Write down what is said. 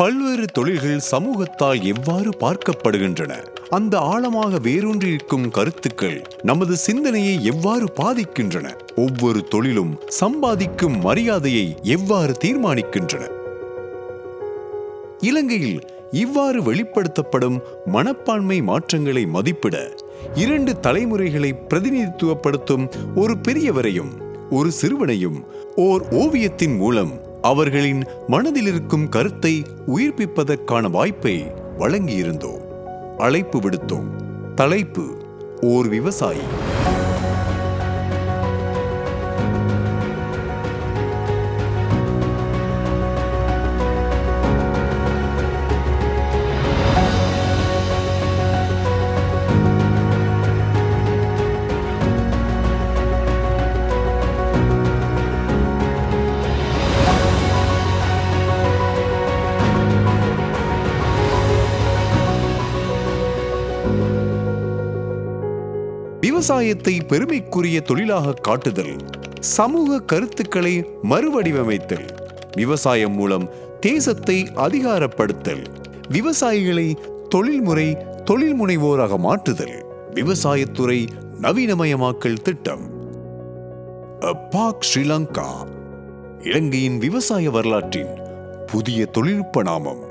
பல்வேறு தொழில்கள் சமூகத்தால் எவ்வாறு பார்க்கப்படுகின்றன? அந்த ஆழமாக வேரூன்றிருக்கும் கருத்துக்கள் நமது சிந்தனையை எவ்வாறு பாதிக்கின்றன? ஒவ்வொரு தொழிலும் சம்பாதிக்கும் மரியாதையை எவ்வாறு தீர்மானிக்கின்றன? இலங்கையில் இவ்வாறு வெளிப்படுத்தப்படும் மனப்பான்மை மாற்றங்களை மதிப்பிட இரண்டு தலைமுறைகளை பிரதிநிதித்துவப்படுத்தும் ஒரு பெரியவரையும் ஒரு சிறுவனையும் ஓர் ஓவியத்தின் மூலம் அவர்களின் மனதில் இருக்கும் கருத்தை உயிர்ப்பிப்பதற்கான வாய்ப்பை வழங்கியிருந்தோம். அழைப்பு விடுத்தோம். தலைப்பு ஓர் விவசாயி. விவசாயத்தை பெருமைக்குரிய தொழிலாக காட்டுதல் சமூக கருத்துக்களை மறுவடிவமைத்தல் விவசாயம் மூலம் தேசத்தை அதிகாரப்படுத்தல் விவசாயிகளை தொழில்முறை தொழில் முனைவோராக மாற்றுதல் விவசாயத்துறை நவீனமயமாக்கல் திட்டம். அப்பாக் ஸ்ரீலங்கா இலங்கையின் விவசாய வரலாற்றின் புதிய தொழில்நுட்ப நாமம்.